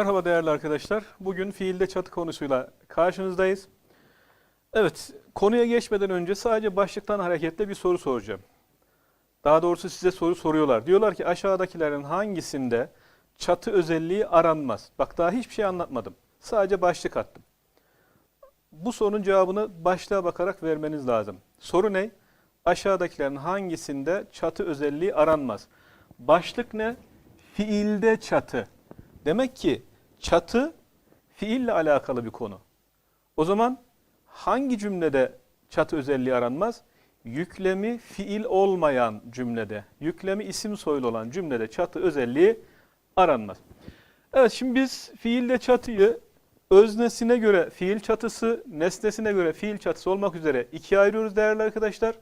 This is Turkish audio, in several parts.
Merhaba değerli arkadaşlar. Bugün fiilde çatı konusuyla karşınızdayız. Evet, konuya geçmeden önce sadece başlıktan hareketle bir soru soracağım. Daha doğrusu size soru soruyorlar. Diyorlar ki aşağıdakilerin hangisinde çatı özelliği aranmaz? Bak daha hiçbir şey anlatmadım. Sadece başlık attım. Bu sorunun cevabını başlığa bakarak vermeniz lazım. Soru ne? Aşağıdakilerin hangisinde çatı özelliği aranmaz? Başlık ne? Fiilde çatı. Demek ki çatı fiille alakalı bir konu. O zaman hangi cümlede çatı özelliği aranmaz? Yüklemi fiil olmayan cümlede, yüklemi isim soylu olan cümlede çatı özelliği aranmaz. Evet şimdi biz fiilde çatıyı öznesine göre fiil çatısı, nesnesine göre fiil çatısı olmak üzere ikiye ayırıyoruz değerli arkadaşlar.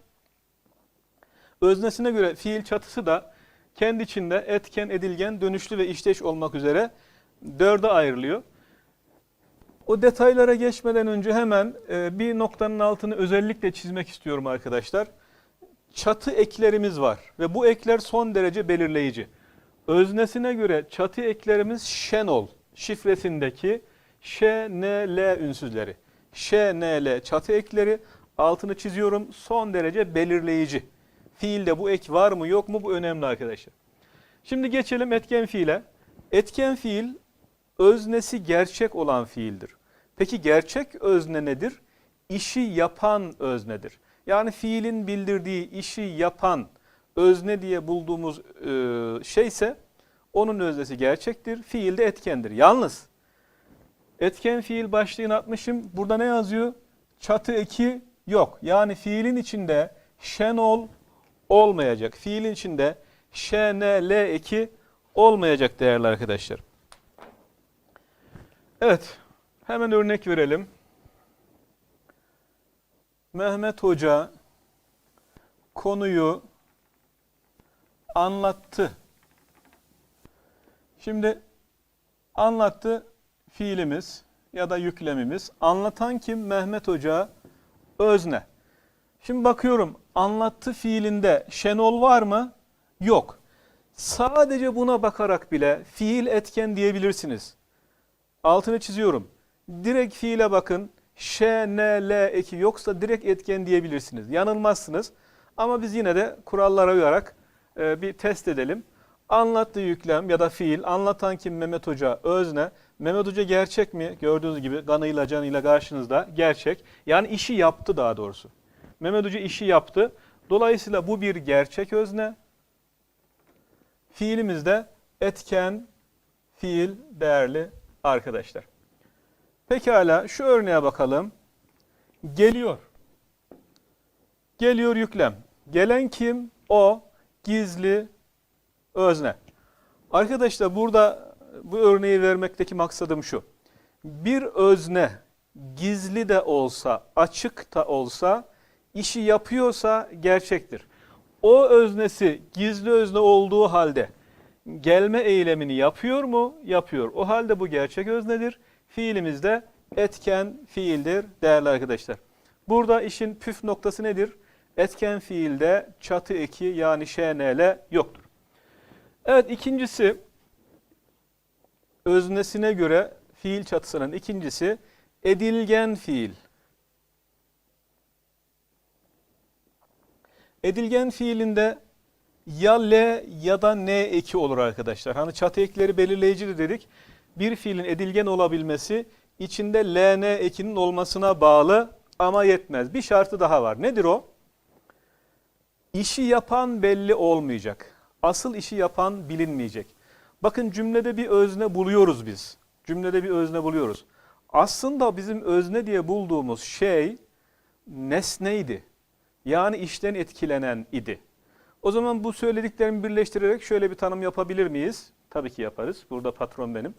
Öznesine göre fiil çatısı da kendi içinde etken, edilgen, dönüşlü ve işteş olmak üzere dörde ayrılıyor. O detaylara geçmeden önce hemen e, bir noktanın altını özellikle çizmek istiyorum arkadaşlar. Çatı eklerimiz var ve bu ekler son derece belirleyici. Öznesine göre çatı eklerimiz şenol şifresindeki ş, n, l ünsüzleri. Ş, n, l çatı ekleri altını çiziyorum son derece belirleyici. Fiilde bu ek var mı yok mu bu önemli arkadaşlar. Şimdi geçelim etken fiile. Etken fiil öznesi gerçek olan fiildir. Peki gerçek özne nedir? İşi yapan öznedir. Yani fiilin bildirdiği işi yapan özne diye bulduğumuz e, şeyse onun öznesi gerçektir. Fiil de etkendir. Yalnız etken fiil başlığını atmışım. Burada ne yazıyor? Çatı eki yok. Yani fiilin içinde şenol olmayacak. Fiilin içinde şn, l eki olmayacak değerli arkadaşlar. Evet, hemen örnek verelim. Mehmet Hoca konuyu anlattı. Şimdi anlattı fiilimiz ya da yüklemimiz. Anlatan kim? Mehmet Hoca özne. Şimdi bakıyorum anlattı fiilinde şenol var mı? Yok. Sadece buna bakarak bile fiil etken diyebilirsiniz. Altını çiziyorum. Direkt fiile bakın. Ş, N, L eki yoksa direkt etken diyebilirsiniz. Yanılmazsınız. Ama biz yine de kurallara uyarak e, bir test edelim. Anlattığı yüklem ya da fiil, anlatan kim Mehmet Hoca, özne. Mehmet Hoca gerçek mi? Gördüğünüz gibi kanıyla canıyla karşınızda gerçek. Yani işi yaptı daha doğrusu. Mehmet Hoca işi yaptı. Dolayısıyla bu bir gerçek özne. Fiilimiz de etken, fiil değerli arkadaşlar. Pekala şu örneğe bakalım. Geliyor. Geliyor yüklem. Gelen kim? O. Gizli özne. Arkadaşlar burada bu örneği vermekteki maksadım şu. Bir özne gizli de olsa, açık da olsa, işi yapıyorsa gerçektir. O öznesi gizli özne olduğu halde gelme eylemini yapıyor mu? Yapıyor. O halde bu gerçek öznedir. Fiilimiz de etken fiildir değerli arkadaşlar. Burada işin püf noktası nedir? Etken fiilde çatı eki yani şnl yoktur. Evet ikincisi öznesine göre fiil çatısının ikincisi edilgen fiil. Edilgen fiilinde ya L ya da N eki olur arkadaşlar. Hani çatı ekleri belirleyicidir dedik. Bir fiilin edilgen olabilmesi içinde LN ekinin olmasına bağlı ama yetmez. Bir şartı daha var. Nedir o? İşi yapan belli olmayacak. Asıl işi yapan bilinmeyecek. Bakın cümlede bir özne buluyoruz biz. Cümlede bir özne buluyoruz. Aslında bizim özne diye bulduğumuz şey nesneydi. Yani işten etkilenen idi. O zaman bu söylediklerimi birleştirerek şöyle bir tanım yapabilir miyiz? Tabii ki yaparız. Burada patron benim.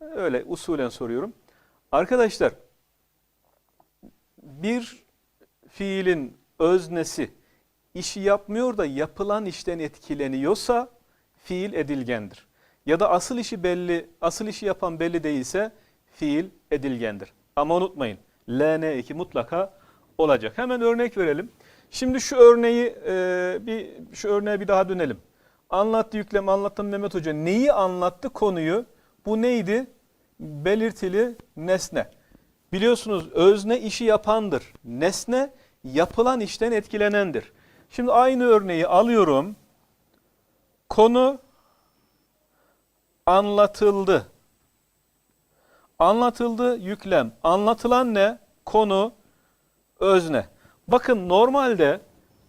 Öyle usulen soruyorum. Arkadaşlar bir fiilin öznesi işi yapmıyor da yapılan işten etkileniyorsa fiil edilgendir. Ya da asıl işi belli, asıl işi yapan belli değilse fiil edilgendir. Ama unutmayın LN2 mutlaka olacak. Hemen örnek verelim. Şimdi şu örneği e, bir şu örneğe bir daha dönelim. Anlattı yüklem anlattım Mehmet Hoca. Neyi anlattı konuyu? Bu neydi? belirtili nesne. Biliyorsunuz özne işi yapandır. Nesne yapılan işten etkilenendir. Şimdi aynı örneği alıyorum. Konu anlatıldı. Anlatıldı yüklem. Anlatılan ne? Konu özne. Bakın normalde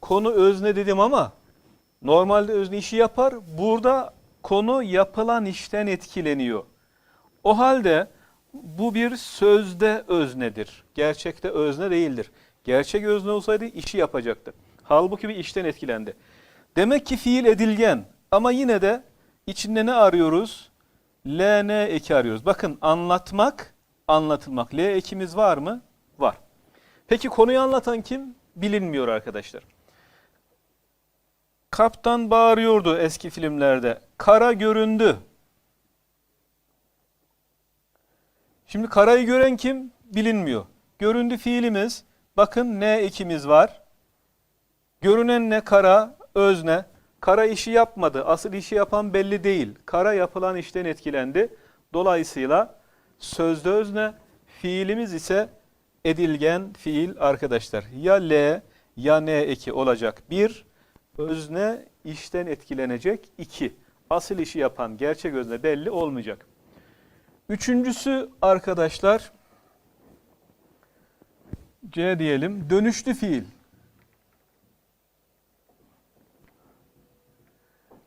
konu özne dedim ama normalde özne işi yapar. Burada konu yapılan işten etkileniyor. O halde bu bir sözde öznedir. Gerçekte özne değildir. Gerçek özne olsaydı işi yapacaktı. Halbuki bir işten etkilendi. Demek ki fiil edilgen ama yine de içinde ne arıyoruz? L, N eki arıyoruz. Bakın anlatmak, anlatılmak. L ekimiz var mı? Peki konuyu anlatan kim? Bilinmiyor arkadaşlar. Kaptan bağırıyordu eski filmlerde. Kara göründü. Şimdi karayı gören kim? Bilinmiyor. Göründü fiilimiz. Bakın ne ekimiz var. Görünen ne? Kara, özne. Kara işi yapmadı. Asıl işi yapan belli değil. Kara yapılan işten etkilendi. Dolayısıyla sözde özne, fiilimiz ise edilgen fiil arkadaşlar. Ya L ya N eki olacak. Bir, özne işten etkilenecek. İki, asıl işi yapan gerçek özne belli olmayacak. Üçüncüsü arkadaşlar C diyelim dönüşlü fiil.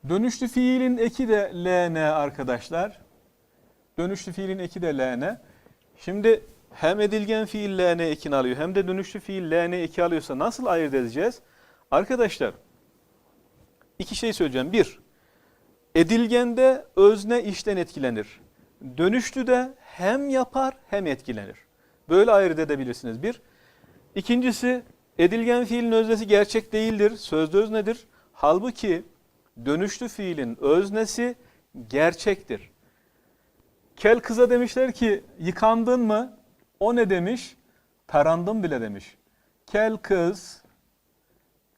Dönüşlü fiilin eki de LN arkadaşlar. Dönüşlü fiilin eki de LN. Şimdi hem edilgen fiil LN ekini alıyor hem de dönüşlü fiil LN eki alıyorsa nasıl ayırt edeceğiz? Arkadaşlar iki şey söyleyeceğim. Bir, edilgende özne işten etkilenir. Dönüşlü de hem yapar hem etkilenir. Böyle ayırt edebilirsiniz. Bir. İkincisi edilgen fiilin öznesi gerçek değildir. Sözde öznedir. Halbuki dönüşlü fiilin öznesi gerçektir. Kel kıza demişler ki yıkandın mı? O ne demiş? Tarandım bile demiş. Kel kız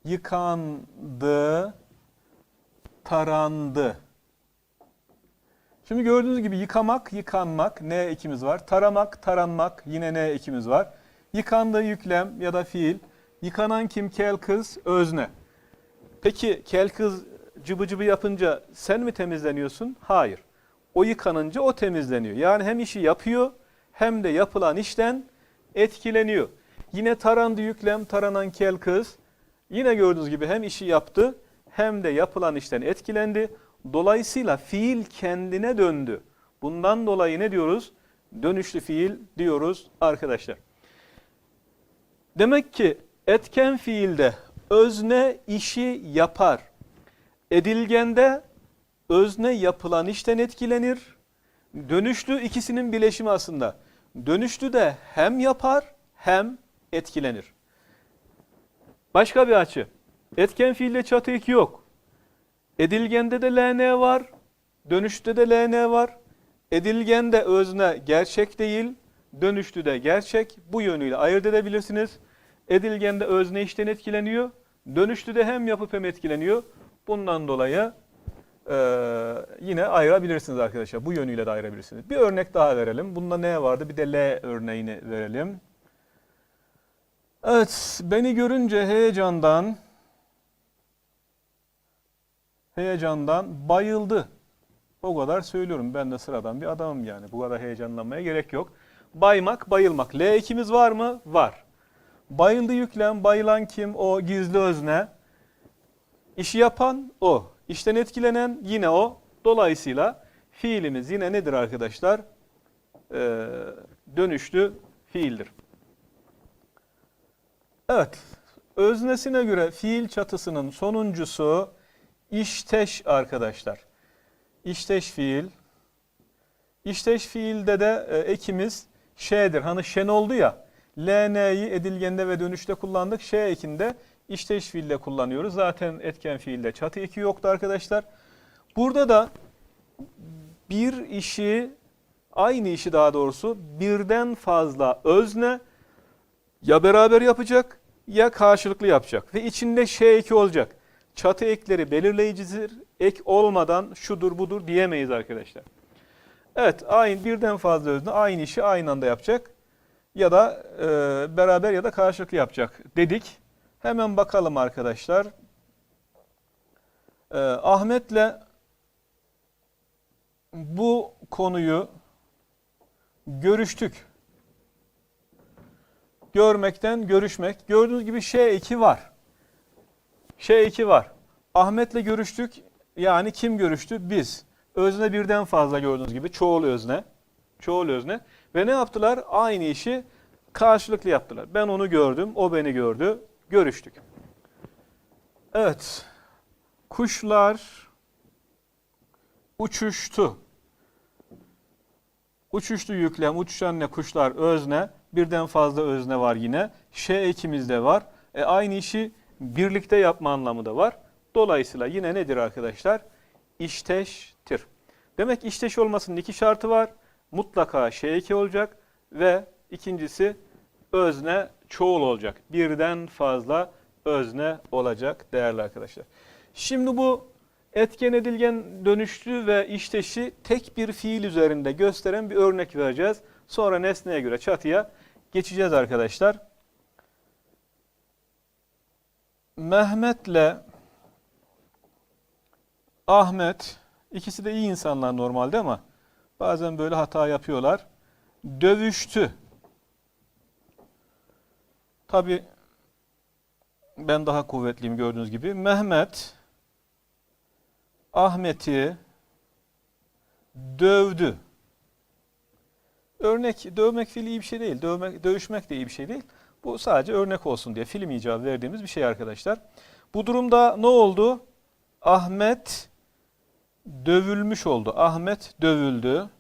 yıkandı, tarandı. Şimdi gördüğünüz gibi yıkamak, yıkanmak ne ekimiz var. Taramak, taranmak yine ne ekimiz var. Yıkandı yüklem ya da fiil. Yıkanan kim? Kel kız, özne. Peki kel kız cıbı cıbı yapınca sen mi temizleniyorsun? Hayır. O yıkanınca o temizleniyor. Yani hem işi yapıyor hem de yapılan işten etkileniyor. Yine tarandı yüklem, taranan kel kız. Yine gördüğünüz gibi hem işi yaptı hem de yapılan işten etkilendi. Dolayısıyla fiil kendine döndü. Bundan dolayı ne diyoruz? Dönüşlü fiil diyoruz arkadaşlar. Demek ki etken fiilde özne işi yapar. Edilgende özne yapılan işten etkilenir. Dönüşlü ikisinin bileşimi aslında. Dönüşlü de hem yapar hem etkilenir. Başka bir açı. Etken fiilde çatı eki yok. Edilgende de LN var, dönüşte de LN var. Edilgende özne gerçek değil, dönüştü de gerçek. Bu yönüyle ayırt edebilirsiniz. Edilgende özne işten etkileniyor, dönüştü de hem yapıp hem etkileniyor. Bundan dolayı e, yine ayırabilirsiniz arkadaşlar. Bu yönüyle de ayırabilirsiniz. Bir örnek daha verelim. Bunda ne vardı? Bir de L örneğini verelim. Evet, beni görünce heyecandan heyecandan bayıldı. O kadar söylüyorum. Ben de sıradan bir adamım yani. Bu kadar heyecanlanmaya gerek yok. Baymak, bayılmak. L ekimiz var mı? Var. Bayıldı yüklem, bayılan kim? O gizli özne. İşi yapan o. İşten etkilenen yine o. Dolayısıyla fiilimiz yine nedir arkadaşlar? Ee, dönüşlü fiildir. Evet. Öznesine göre fiil çatısının sonuncusu İşteş arkadaşlar. İşteş fiil. İşteş fiilde de e, ekimiz ş'dir. Hani şen oldu ya. LN'yi edilgende ve dönüşte kullandık. Ş ekinde işteş fiilde kullanıyoruz. Zaten etken fiilde çatı eki yoktu arkadaşlar. Burada da bir işi, aynı işi daha doğrusu birden fazla özne ya beraber yapacak ya karşılıklı yapacak. Ve içinde Ş eki olacak çatı ekleri belirleyicidir. Ek olmadan şudur budur diyemeyiz arkadaşlar. Evet, aynı birden fazla özne aynı işi aynı anda yapacak ya da e, beraber ya da karşılıklı yapacak dedik. Hemen bakalım arkadaşlar. E, Ahmet'le bu konuyu görüştük. Görmekten görüşmek. Gördüğünüz gibi Ş2 var. Ş2 var. Ahmet'le görüştük. Yani kim görüştü? Biz. Özne birden fazla gördüğünüz gibi. Çoğul özne. Çoğul özne. Ve ne yaptılar? Aynı işi karşılıklı yaptılar. Ben onu gördüm, o beni gördü. Görüştük. Evet. Kuşlar uçuştu. Uçuştu yüklem, uçuşan ne kuşlar özne. Birden fazla özne var yine. Ş ekimizde var. E aynı işi birlikte yapma anlamı da var. Dolayısıyla yine nedir arkadaşlar? İşteştir. Demek işteş olmasının iki şartı var. Mutlaka Ş2 olacak ve ikincisi özne çoğul olacak. Birden fazla özne olacak değerli arkadaşlar. Şimdi bu etken edilgen dönüşlü ve işteşi tek bir fiil üzerinde gösteren bir örnek vereceğiz. Sonra nesneye göre çatıya geçeceğiz arkadaşlar. Mehmet'le Ahmet ikisi de iyi insanlar normalde ama bazen böyle hata yapıyorlar. Dövüştü. Tabi ben daha kuvvetliyim gördüğünüz gibi. Mehmet Ahmet'i dövdü. Örnek, dövmek fiili iyi bir şey değil. Dövmek, dövüşmek de iyi bir şey değil. Bu sadece örnek olsun diye film icabı verdiğimiz bir şey arkadaşlar. Bu durumda ne oldu? Ahmet dövülmüş oldu. Ahmet dövüldü.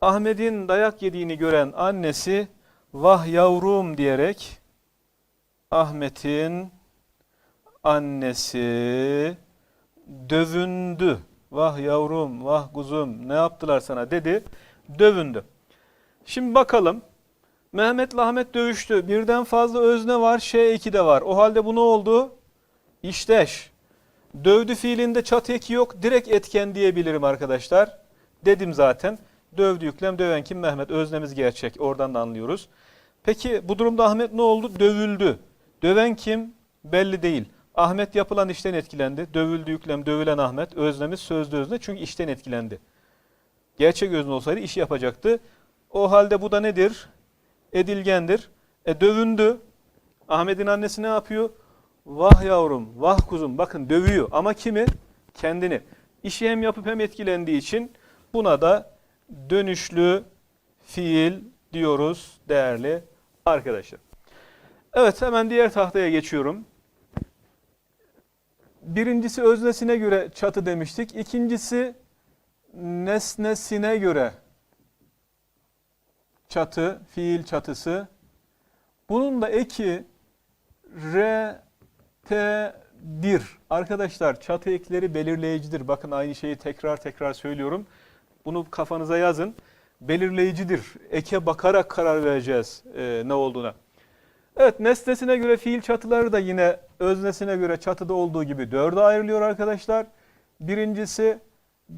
Ahmet'in dayak yediğini gören annesi vah yavrum diyerek Ahmet'in annesi dövündü. Vah yavrum, vah kuzum ne yaptılar sana dedi. Dövündü. Şimdi bakalım. Mehmet'le Ahmet dövüştü. Birden fazla özne var, Ş2 de var. O halde bu ne oldu? İşteş. Dövdü fiilinde çat eki yok. Direkt etken diyebilirim arkadaşlar. Dedim zaten. Dövdü yüklem, döven kim? Mehmet. Öznemiz gerçek. Oradan da anlıyoruz. Peki bu durumda Ahmet ne oldu? Dövüldü. Döven kim? Belli değil. Ahmet yapılan işten etkilendi. Dövüldü yüklem, dövülen Ahmet. Öznemiz sözlü özne çünkü işten etkilendi. Gerçek özne olsaydı işi yapacaktı. O halde bu da nedir? Edilgendir. E dövündü. Ahmet'in annesi ne yapıyor? Vah yavrum, vah kuzum. Bakın dövüyor ama kimi? Kendini. İşi hem yapıp hem etkilendiği için buna da dönüşlü fiil diyoruz değerli arkadaşlar. Evet hemen diğer tahtaya geçiyorum. Birincisi öznesine göre çatı demiştik. İkincisi nesnesine göre çatı, fiil çatısı. Bunun da eki re, te, dir. Arkadaşlar çatı ekleri belirleyicidir. Bakın aynı şeyi tekrar tekrar söylüyorum. Bunu kafanıza yazın. Belirleyicidir. Eke bakarak karar vereceğiz e, ne olduğuna. Evet nesnesine göre fiil çatıları da yine öznesine göre çatıda olduğu gibi dörde ayrılıyor arkadaşlar. Birincisi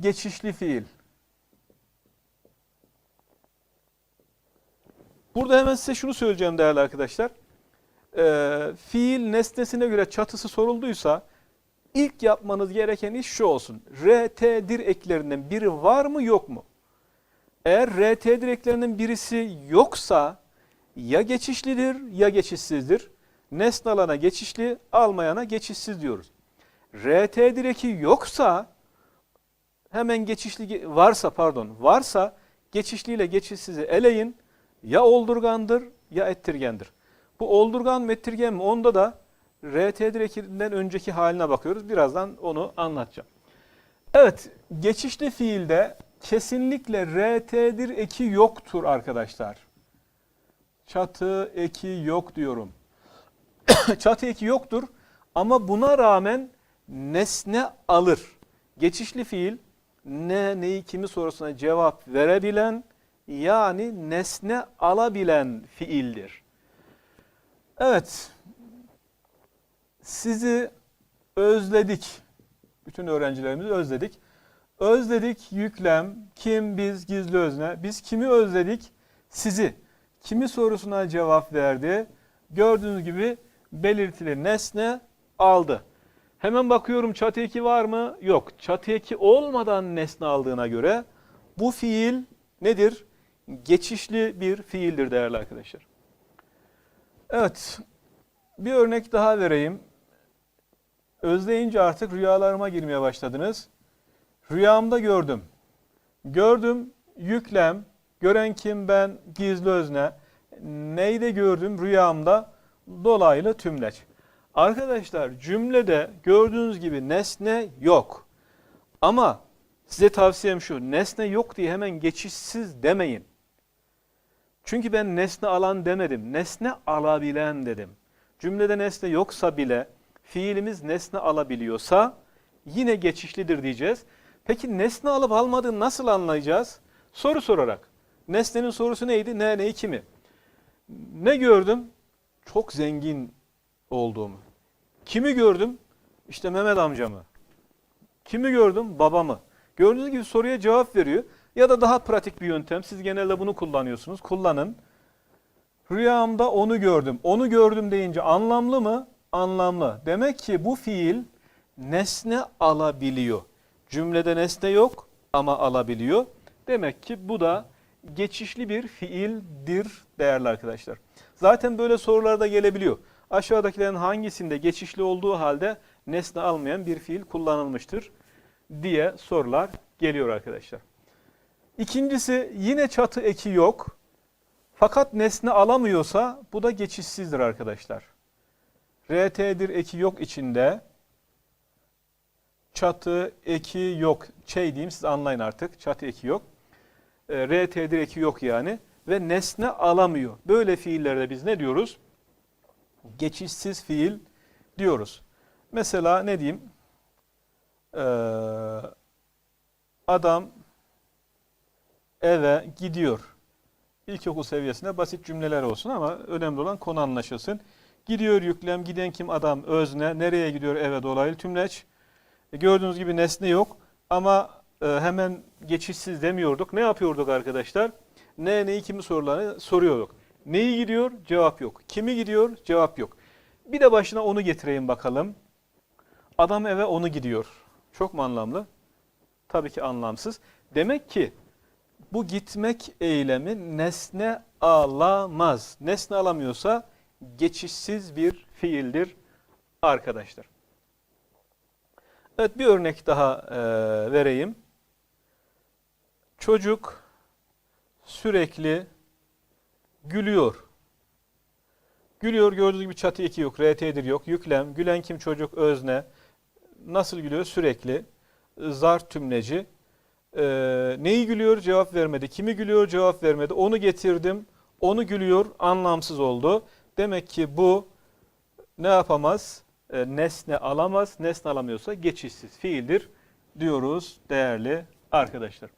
geçişli fiil. Burada hemen size şunu söyleyeceğim değerli arkadaşlar. Ee, fiil nesnesine göre çatısı sorulduysa ilk yapmanız gereken iş şu olsun. RT'dir eklerinden biri var mı yok mu? Eğer RT'dir eklerinden birisi yoksa ya geçişlidir ya geçişsizdir. Nesne alana geçişli, almayana geçişsiz diyoruz. RT direki yoksa hemen geçişli varsa pardon varsa geçişliyle geçişsizi eleyin. Ya oldurgandır ya ettirgendir. Bu oldurgan mı ettirgen mi onda da RT direkinden önceki haline bakıyoruz. Birazdan onu anlatacağım. Evet geçişli fiilde kesinlikle RT'dir eki yoktur arkadaşlar. Çatı eki yok diyorum. Çatı eki yoktur ama buna rağmen nesne alır. Geçişli fiil ne, neyi, kimi sorusuna cevap verebilen yani nesne alabilen fiildir. Evet, sizi özledik. Bütün öğrencilerimizi özledik. Özledik yüklem, kim, biz, gizli özne. Biz kimi özledik? Sizi. Kimi sorusuna cevap verdi. Gördüğünüz gibi belirtili nesne aldı. Hemen bakıyorum çatı eki var mı? Yok. Çatı eki olmadan nesne aldığına göre bu fiil nedir? Geçişli bir fiildir değerli arkadaşlar. Evet. Bir örnek daha vereyim. Özleyince artık rüyalarıma girmeye başladınız. Rüyamda gördüm. Gördüm yüklem, gören kim ben gizli özne. Neyde gördüm rüyamda dolaylı tümleç. Arkadaşlar cümlede gördüğünüz gibi nesne yok. Ama size tavsiyem şu nesne yok diye hemen geçişsiz demeyin. Çünkü ben nesne alan demedim. Nesne alabilen dedim. Cümlede nesne yoksa bile fiilimiz nesne alabiliyorsa yine geçişlidir diyeceğiz. Peki nesne alıp almadığını nasıl anlayacağız? Soru sorarak. Nesnenin sorusu neydi? Ne, neyi, kimi? Ne gördüm? Çok zengin olduğumu. Kimi gördüm? İşte Mehmet amcamı. Kimi gördüm? Babamı. Gördüğünüz gibi soruya cevap veriyor. Ya da daha pratik bir yöntem. Siz genelde bunu kullanıyorsunuz. Kullanın. Rüyamda onu gördüm. Onu gördüm deyince anlamlı mı? Anlamlı. Demek ki bu fiil nesne alabiliyor. Cümlede nesne yok ama alabiliyor. Demek ki bu da geçişli bir fiildir değerli arkadaşlar. Zaten böyle sorular da gelebiliyor. Aşağıdakilerin hangisinde geçişli olduğu halde nesne almayan bir fiil kullanılmıştır diye sorular geliyor arkadaşlar. İkincisi yine çatı eki yok. Fakat nesne alamıyorsa bu da geçişsizdir arkadaşlar. RT'dir eki yok içinde. Çatı eki yok. Şey diyeyim siz anlayın artık. Çatı eki yok. E, RT'dir eki yok yani. Ve nesne alamıyor. Böyle fiillerde biz ne diyoruz? Geçişsiz fiil diyoruz. Mesela ne diyeyim? Ee, adam eve gidiyor. İlkokul seviyesinde basit cümleler olsun ama önemli olan konu anlaşılsın. Gidiyor yüklem, giden kim adam, özne, nereye gidiyor eve dolaylı tümleç. E, gördüğünüz gibi nesne yok ama e, hemen geçişsiz demiyorduk. Ne yapıyorduk arkadaşlar? Ne, neyi, kimi sorularını soruyorduk. Neyi gidiyor? Cevap yok. Kimi gidiyor? Cevap yok. Bir de başına onu getireyim bakalım. Adam eve onu gidiyor. Çok mu anlamlı? Tabii ki anlamsız. Demek ki bu gitmek eylemi nesne alamaz. Nesne alamıyorsa geçişsiz bir fiildir arkadaşlar. Evet bir örnek daha e, vereyim. Çocuk sürekli gülüyor. Gülüyor gördüğünüz gibi çatı eki yok, RT'dir yok, yüklem, gülen kim çocuk özne. Nasıl gülüyor? Sürekli. Zar tümleci. Ee, neyi gülüyor? Cevap vermedi. Kimi gülüyor? Cevap vermedi. Onu getirdim. Onu gülüyor. Anlamsız oldu. Demek ki bu ne yapamaz? Ee, nesne alamaz. Nesne alamıyorsa geçişsiz fiildir diyoruz değerli arkadaşlar.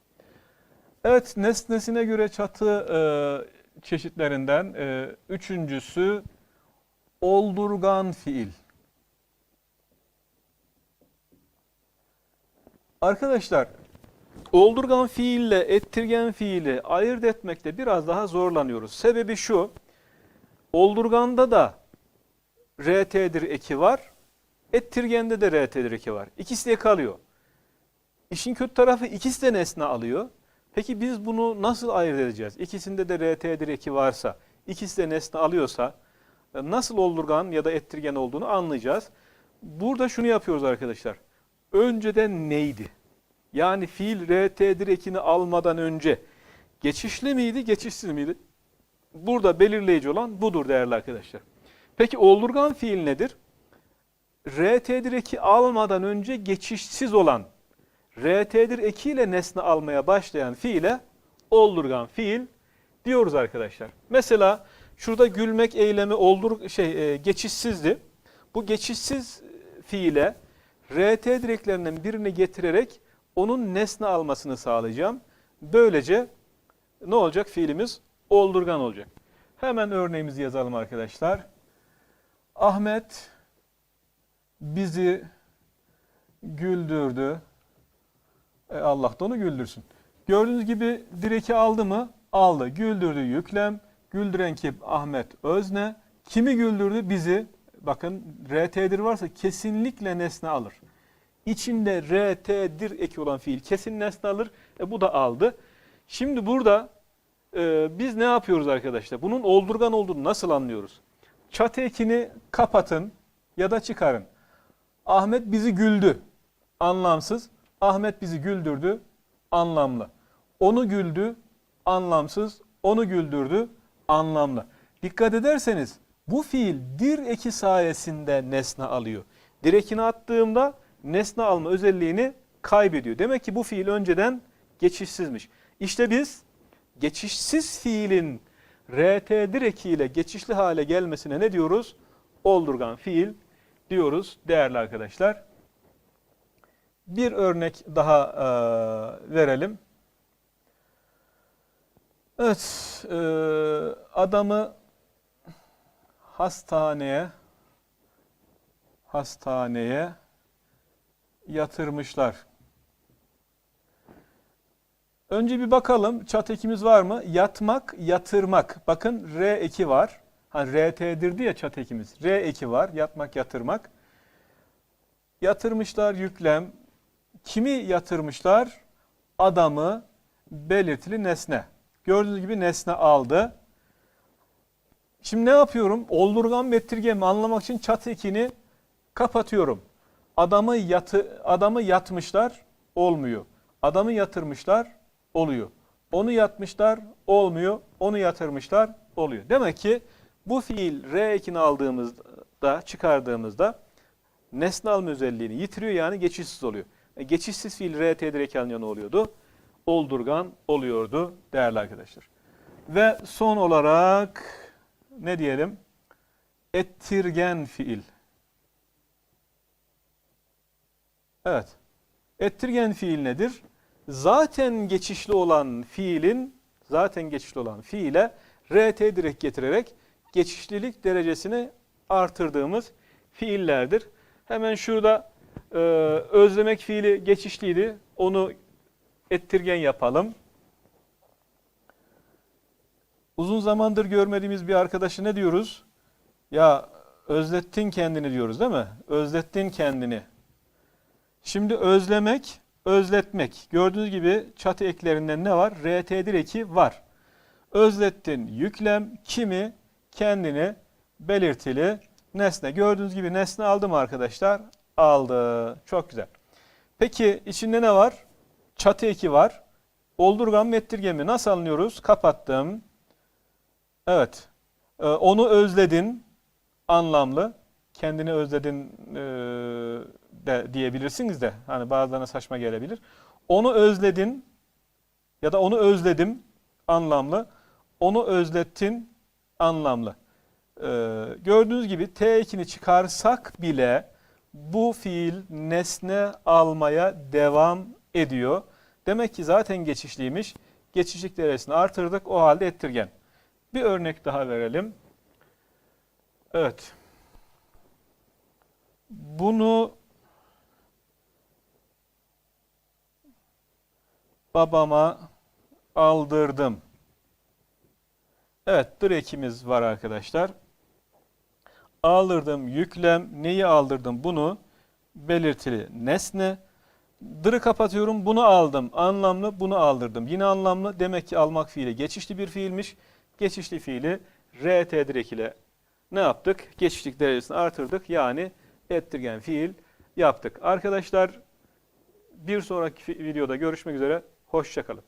Evet nesnesine göre çatı e, çeşitlerinden e, üçüncüsü oldurgan fiil. Arkadaşlar oldurgan fiille ettirgen fiili ayırt etmekte biraz daha zorlanıyoruz. Sebebi şu. Oldurganda da RT'dir eki var. Ettirgende de RT'dir eki var. İkisi de kalıyor. İşin kötü tarafı ikisi de nesne alıyor. Peki biz bunu nasıl ayırt edeceğiz? İkisinde de RT'dir eki varsa, ikisi de nesne alıyorsa e, nasıl oldurgan ya da ettirgen olduğunu anlayacağız. Burada şunu yapıyoruz arkadaşlar. Önceden neydi? Yani fiil RT'dir ekini almadan önce geçişli miydi, geçişsiz miydi? Burada belirleyici olan budur değerli arkadaşlar. Peki oldurgan fiil nedir? RT'dir eki almadan önce geçişsiz olan, RT'dir ekiyle nesne almaya başlayan fiile oldurgan fiil diyoruz arkadaşlar. Mesela şurada gülmek eylemi oldur şey e, geçişsizdi. Bu geçişsiz fiile RT direklerinden birini getirerek onun nesne almasını sağlayacağım. Böylece ne olacak? Fiilimiz oldurgan olacak. Hemen örneğimizi yazalım arkadaşlar. Ahmet bizi güldürdü. E, Allah da onu güldürsün. Gördüğünüz gibi direki aldı mı? Aldı. Güldürdü yüklem. Güldüren kim? Ahmet Özne. Kimi güldürdü? Bizi. Bakın RT'dir varsa kesinlikle nesne alır. İçinde RT'dir eki olan fiil kesin nesne alır. E, bu da aldı. Şimdi burada e, biz ne yapıyoruz arkadaşlar? Bunun oldurgan olduğunu nasıl anlıyoruz? Çatı ekini kapatın ya da çıkarın. Ahmet bizi güldü. Anlamsız. Ahmet bizi güldürdü. Anlamlı. Onu güldü. Anlamsız. Onu güldürdü. Anlamlı. Dikkat ederseniz bu fiil dir eki sayesinde nesne alıyor. Dir ekini attığımda nesne alma özelliğini kaybediyor. Demek ki bu fiil önceden geçişsizmiş. İşte biz geçişsiz fiilin RT dir ekiyle geçişli hale gelmesine ne diyoruz? Oldurgan fiil diyoruz değerli arkadaşlar. Bir örnek daha e, verelim. Evet, e, adamı hastaneye hastaneye yatırmışlar. Önce bir bakalım çat ekimiz var mı? Yatmak, yatırmak. Bakın R eki var. Hani RT'dir diye çat ekimiz. R eki var. Yatmak, yatırmak. Yatırmışlar yüklem. Kimi yatırmışlar? Adamı belirtili nesne. Gördüğünüz gibi nesne aldı. Şimdi ne yapıyorum? Oldurgan mettirgemi anlamak için çat ekini kapatıyorum. Adamı yatı adamı yatmışlar olmuyor. Adamı yatırmışlar oluyor. Onu yatmışlar olmuyor. Onu yatırmışlar oluyor. Demek ki bu fiil R ekini aldığımızda çıkardığımızda nesne alma özelliğini yitiriyor yani geçişsiz oluyor. E, geçişsiz fiil RT direkt alınca ne oluyordu? Oldurgan oluyordu değerli arkadaşlar. Ve son olarak ne diyelim? Ettirgen fiil. Evet. Ettirgen fiil nedir? Zaten geçişli olan fiilin zaten geçişli olan fiile RT direkt getirerek geçişlilik derecesini artırdığımız fiillerdir. Hemen şurada e, özlemek fiili geçişliydi. Onu ettirgen yapalım. Uzun zamandır görmediğimiz bir arkadaşı ne diyoruz? Ya özlettin kendini diyoruz değil mi? Özlettin kendini. Şimdi özlemek, özletmek. Gördüğünüz gibi çatı eklerinden ne var? RT direki var. Özlettin yüklem kimi kendini belirtili nesne. Gördüğünüz gibi nesne aldı mı arkadaşlar? Aldı. Çok güzel. Peki içinde ne var? Çatı eki var. Oldurgan mettirgemi nasıl anlıyoruz? Kapattım. Evet. Ee, onu özledin. Anlamlı. Kendini özledin e, de diyebilirsiniz de. Hani bazılarına saçma gelebilir. Onu özledin ya da onu özledim anlamlı. Onu özlettin anlamlı. Ee, gördüğünüz gibi T ekini çıkarsak bile bu fiil nesne almaya devam ediyor. Demek ki zaten geçişliymiş. Geçişlik derecesini artırdık. O halde ettirgen. Bir örnek daha verelim. Evet. Bunu babama aldırdım. Evet, direkimiz var arkadaşlar. Aldırdım yüklem. Neyi aldırdım? Bunu belirtili nesne. Dırı kapatıyorum. Bunu aldım. Anlamlı. Bunu aldırdım. Yine anlamlı. Demek ki almak fiili geçişli bir fiilmiş. Geçişli fiili RT direk ile ne yaptık? Geçişlik derecesini artırdık. Yani ettirgen fiil yaptık. Arkadaşlar bir sonraki videoda görüşmek üzere. Hoşçakalın.